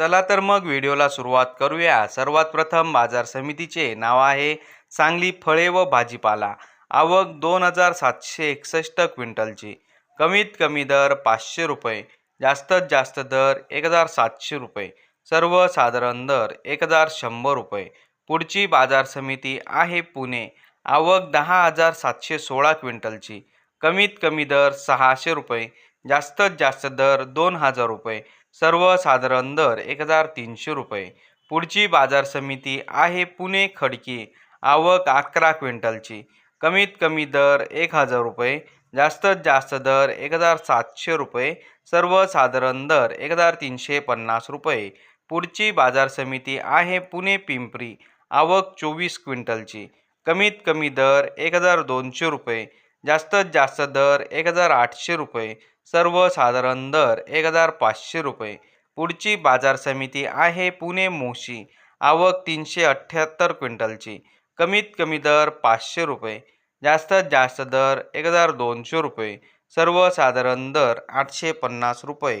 चला तर मग व्हिडिओला सुरुवात करूया. सर्वात प्रथम बाजार समितीचे नाव आहे सांगली फळे व भाजीपाला. आवक दोन हजार सातशे एकसष्ट क्विंटलची. कमीत कमी दर पाचशे रुपये जास्तीत जास्त दर एक हजार सातशे रुपये सर्वसाधारण दर एक हजार शंभर रुपये. पुढची बाजार समिती आहे पुणे. आवक दहा हजार सातशे सोळा क्विंटलची. कमीत कमी दर सहाशे रुपये जास्तीत जास्त दर दोन हजार रुपये सर्वसाधारण दर एक हजार तीनशे रुपये. पुढची बाजार समिती आहे पुणे खडकी आवक अकरा क्विंटलची. कमीत कमी दर एक हजार रुपये जास्तीत जास्त दर एक हजार सातशे रुपये सर्वसाधारण दर एक हजार तीनशे पन्नास रुपये. पुढची बाजार समिती आहे पुणे पिंपरी आवक चोवीस क्विंटलची. कमीत कमी दर एक हजार दोनशे रुपये जास्तीत जास्त दर एक हजार आठशे रुपये सर्वसाधारण दर एक हजार पाचशे रुपये. पुढची बाजार समिती आहे पुणे मोशी आवक तीनशे अठ्ठ्याहत्तर क्विंटलची. कमीत कमी दर पाचशे रुपये जास्तीत जास्त दर एक हजार दोनशे रुपये सर्वसाधारण दर आठशे पन्नास रुपये.